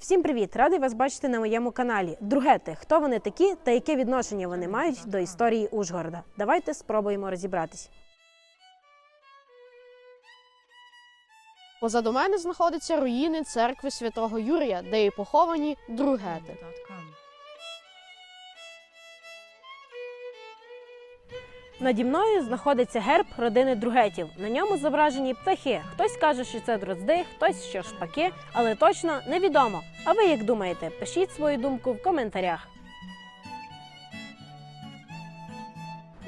Всім привіт! Радий вас бачити на моєму каналі. Другети, хто вони такі та яке відношення вони мають до історії Ужгорода? Давайте спробуємо розібратись. Позаду мене знаходяться руїни церкви святого Юрія, де і поховані другети. Наді мною знаходиться герб родини Другетів. На ньому зображені птахи. Хтось каже, що це дрозди, хтось що шпаки, але точно невідомо. А ви як думаєте? Пишіть свою думку в коментарях.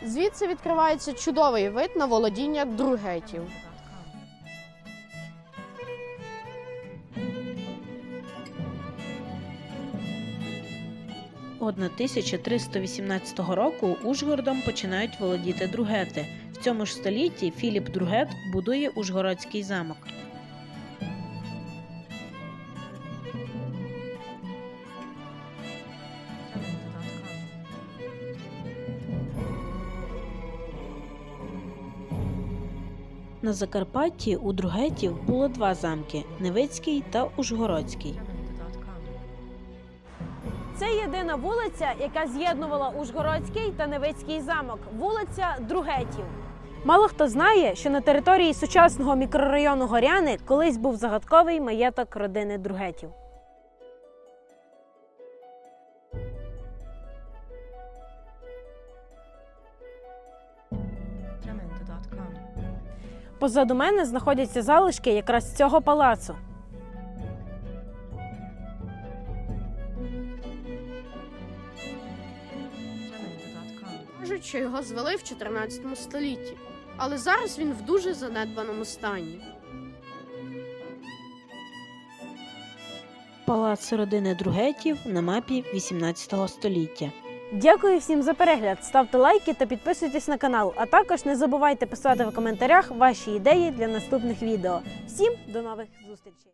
Звідси відкривається чудовий вид на володіння другетів. 1318 року Ужгородом починають володіти другети. В цьому ж столітті Філіп Другет будує Ужгородський замок. На Закарпатті у Другетів було два замки Невицький та Ужгородський. Це єдина вулиця, яка з'єднувала Ужгородський та Невицький замок. Вулиця Другетів. Мало хто знає, що на території сучасного мікрорайону Горяни колись був загадковий маєток родини Другетів. Позаду мене знаходяться залишки якраз цього палацу. Кажуть, що його звели в 14 столітті, але зараз він в дуже занедбаному стані. Палац родини Другетів на мапі 18 століття. Дякую всім за перегляд. Ставте лайки та підписуйтесь на канал. А також не забувайте писати в коментарях ваші ідеї для наступних відео. Всім до нових зустрічей!